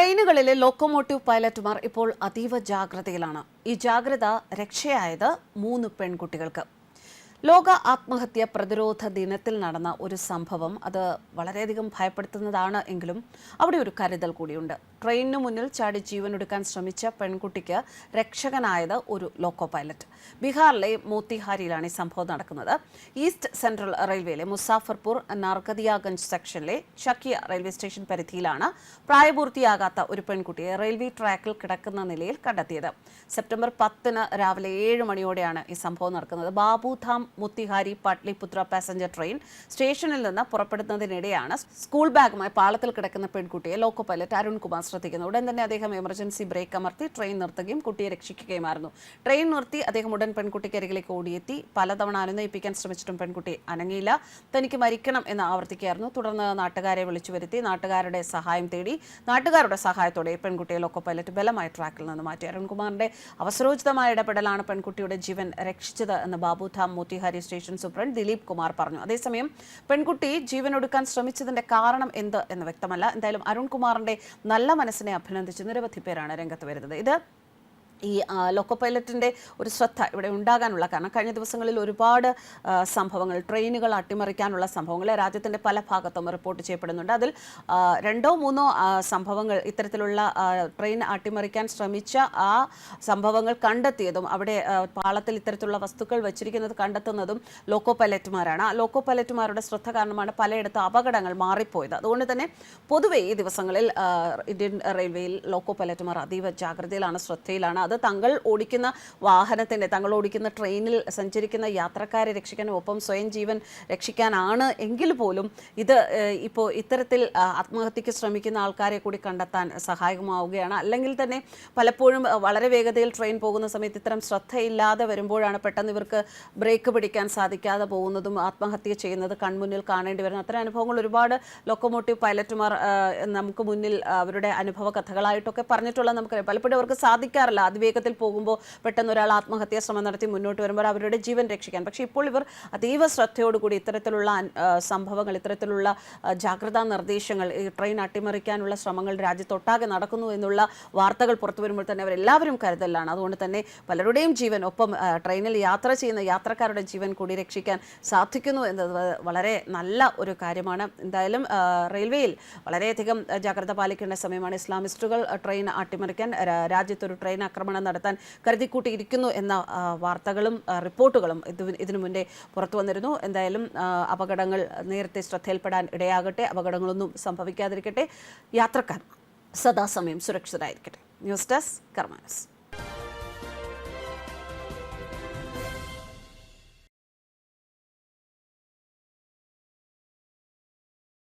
ട്രെയിനുകളിലെ locomotive പൈലറ്റുമാർ ഇപ്പോൾ അതീവ ജാഗ്രതയിലാണ്. ഈ ജാഗ്രത രക്ഷയായത് മൂന്ന് പെൺകുട്ടികൾക്ക്. ലോക ആത്മഹത്യ പ്രതിരോധ ദിനത്തിൽ നടന്ന ഒരു സംഭവം അത് വളരെയധികം ഭയപ്പെടുത്തുന്നതാണ് എങ്കിലും അവിടെ ഒരു കരുതൽ കൂടിയുണ്ട്. ട്രെയിനിന് മുന്നിൽ ചാടി ജീവനൊടുക്കാൻ ശ്രമിച്ച പെൺകുട്ടിക്ക് രക്ഷകനായത് ഒരു ലോക്കോ പൈലറ്റ്. ബീഹാറിലെ മോത്തിഹാരിയിലാണ് ഈ സംഭവം നടക്കുന്നത്. ഈസ്റ്റ് സെൻട്രൽ റെയിൽവേയിലെ മുസാഫർപൂർ നാർക്കദിയാഗഞ്ച് സെക്ഷനിലെ ഷക്കിയ റെയിൽവേ സ്റ്റേഷൻ പരിധിയിലാണ് പ്രായപൂർത്തിയാകാത്ത ഒരു പെൺകുട്ടിയെ റെയിൽവേ ട്രാക്കിൽ കിടക്കുന്ന നിലയിൽ കണ്ടെത്തിയത്. സെപ്റ്റംബർ പത്തിന് രാവിലെ ഏഴ് മണിയോടെയാണ് ഈ സംഭവം നടക്കുന്നത്. ബാബുധാം മുത്തിഹാരി പാട്ലിപുത്ര പാസഞ്ചർ ട്രെയിൻ സ്റ്റേഷനിൽ നിന്ന് പുറപ്പെടുന്നതിനിടെയാണ് സ്കൂൾ ബാഗുമായി പാളത്തിൽ കിടക്കുന്ന പെൺകുട്ടിയെ ലോക്കോ പൈലറ്റ് അരുൺകുമാർ ശ്രദ്ധിക്കുന്നത്. ഉടൻ തന്നെ അദ്ദേഹം എമർജൻസി ബ്രേക്ക് അമർത്തി ട്രെയിൻ നിർത്തുകയും കുട്ടിയെ രക്ഷിക്കുകയുമായിരുന്നു. ട്രെയിൻ നിർത്തി അദ്ദേഹം ഉടൻ പെൺകുട്ടിക്ക് അരികിലേക്ക് ഓടിയെത്തി. പലതവണ അനുനയിപ്പിക്കാൻ ശ്രമിച്ചിട്ടും പെൺകുട്ടി അനങ്ങിയില്ല. തനിക്ക് മരിക്കണം എന്ന് ആവർത്തിക്കുകയായിരുന്നു. തുടർന്ന് നാട്ടുകാരെ വിളിച്ചു വരുത്തി നാട്ടുകാരുടെ സഹായം തേടി നാട്ടുകാരുടെ സഹായത്തോടെ പെൺകുട്ടിയെ ലോക്കോ പൈലറ്റ് ബലമായി ട്രാക്കിൽ നിന്ന് മാറ്റി. അരുൺകുമാറിന്റെ അവസരോചിതമായ ഇടപെടലാണ് പെൺകുട്ടിയുടെ ജീവൻ രക്ഷിച്ചത് എന്ന് ബാബുധാം മോത്തിഹാരി സ്റ്റേഷൻ സൂപ്രണ്ട് ദിലീപ് കുമാർ പറഞ്ഞു. അതേസമയം പെൺകുട്ടി ജീവനൊടുക്കാൻ ശ്രമിച്ചതിന്റെ കാരണം എന്ത് എന്ന് വ്യക്തമല്ല. എന്തായാലും അരുൺകുമാറിന്റെ നല്ല മനസ്സിനെ അഭിനന്ദിച്ച് നിരവധി പേരാണ് രംഗത്ത് വരുന്നത്. ഇത് ഈ ലോക്കോ പൈലറ്റിന്റെ ഒരു ശ്രദ്ധ ഇവിടെ ഉണ്ടാകാനുള്ള കാരണം കഴിഞ്ഞ ദിവസങ്ങളിൽ ഒരുപാട് സംഭവങ്ങൾ ട്രെയിനുകൾ അട്ടിമറിക്കാനുള്ള സംഭവങ്ങൾ രാജ്യത്തിന്റെ പല ഭാഗത്തും റിപ്പോർട്ട് ചെയ്യപ്പെടുന്നുണ്ട്. അതിൽ രണ്ടോ മൂന്നോ സംഭവങ്ങൾ ഇത്തരത്തിലുള്ള ട്രെയിൻ അട്ടിമറിക്കാൻ ശ്രമിച്ച ആ സംഭവങ്ങൾ കണ്ടെത്തിയതും അവിടെ പാളത്തിൽ ഇത്തരത്തിലുള്ള വസ്തുക്കൾ വെച്ചിരിക്കുന്നത് കണ്ടെത്തുന്നതും ലോക്കോ പൈലറ്റുമാരാണ് ആ ലോക്കോ പൈലറ്റുമാരുടെ ശ്രദ്ധ കാരണമാണ് പലയിടത്തും അപകടങ്ങൾ മാറിപ്പോയത്. അതുകൊണ്ട് തന്നെ പൊതുവെ ഈ ദിവസങ്ങളിൽ ഇന്ത്യൻ റെയിൽവേയിൽ ലോക്കോ പൈലറ്റുമാർ അതീവ ജാഗ്രതയിലാണ് ശ്രദ്ധയിലാണ്. അത് തങ്ങൾ ഓടിക്കുന്ന വാഹനത്തിന്റെ തങ്ങൾ ഓടിക്കുന്ന ട്രെയിനിൽ സഞ്ചരിക്കുന്ന യാത്രക്കാരെ രക്ഷിക്കാനും ഒപ്പം സ്വയം ജീവൻ രക്ഷിക്കാനാണ് എങ്കിൽ പോലും ഇത് ഇപ്പോൾ ഇത്തരത്തിൽ ആത്മഹത്യക്ക് ശ്രമിക്കുന്ന ആൾക്കാരെ കൂടി കണ്ടെത്താൻ സഹായകമാവുകയാണ്. അല്ലെങ്കിൽ തന്നെ പലപ്പോഴും വളരെ വേഗതയിൽ ട്രെയിൻ പോകുന്ന സമയത്ത് ഇത്തരം ശ്രദ്ധയില്ലാതെ വരുമ്പോഴാണ് പെട്ടെന്ന് ഇവർക്ക് ബ്രേക്ക് പിടിക്കാൻ സാധിക്കാതെ പോകുന്നതും ആത്മഹത്യ ചെയ്യുന്നത് കൺമുന്നിൽ കാണേണ്ടി വരുന്നത്. അത്തരം അനുഭവങ്ങൾ ഒരുപാട് ലോക്കോമോട്ടീവ് പൈലറ്റുമാർ നമുക്ക് മുന്നിൽ അവരുടെ അനുഭവ കഥകളായിട്ടൊക്കെ പറഞ്ഞിട്ടുള്ളത് നമുക്കറിയാം. പലപ്പോഴും അവർക്ക് സാധിക്കാറില്ല. അതിവേഗത്തിൽ പോകുമ്പോൾ പെട്ടെന്ന് ഒരാൾ ആത്മഹത്യാ ശ്രമം നടത്തി മുന്നോട്ട് വരുമ്പോൾ അവരുടെ ജീവൻ രക്ഷിക്കാൻ. പക്ഷേ ഇപ്പോൾ ഇവർ അതീവ ശ്രദ്ധയോടുകൂടി ഇത്തരത്തിലുള്ള സംഭവങ്ങൾ ഇത്തരത്തിലുള്ള ജാഗ്രതാ നിർദ്ദേശങ്ങൾ ഈ ട്രെയിൻ അട്ടിമറിക്കാനുള്ള ശ്രമങ്ങൾ രാജ്യത്തൊട്ടാകെ നടക്കുന്നു എന്നുള്ള വാർത്തകൾ പുറത്തു വരുമ്പോൾ തന്നെ അവരെല്ലാവരും കരുതലാണ്. അതുകൊണ്ട് തന്നെ പലരുടെയും ജീവൻ ഒപ്പം ട്രെയിനിൽ യാത്ര ചെയ്യുന്ന യാത്രക്കാരുടെ ജീവൻ കൂടി രക്ഷിക്കാൻ സാധിക്കുന്നു എന്നത് വളരെ നല്ല ഒരു കാര്യമാണ്. എന്തായാലും റെയിൽവേയിൽ വളരെയധികം ജാഗ്രത പാലിക്കേണ്ട സമയമാണ്. ഇസ്ലാമിസ്റ്റുകൾ ട്രെയിൻ അട്ടിമറിക്കാൻ രാജ്യത്തൊരു ട്രെയിൻ ആക്രമണം നടത്താൻ കരുതിക്കൂട്ടിയിരിക്കുന്നു എന്ന വാർത്തകളും റിപ്പോർട്ടുകളും ഇതിനു മുന്നേ പുറത്തു വന്നിരുന്നു. എന്തായാലും അപകടങ്ങൾ നേരത്തെ ശ്രദ്ധയിൽപ്പെടാൻ ഇടയാകട്ടെ. അപകടങ്ങളൊന്നും സംഭവിക്കാതിരിക്കട്ടെ. യാത്രക്കാർ സദാസമയം സുരക്ഷിതരായിരിക്കട്ടെ. News desk കർമാനസ്.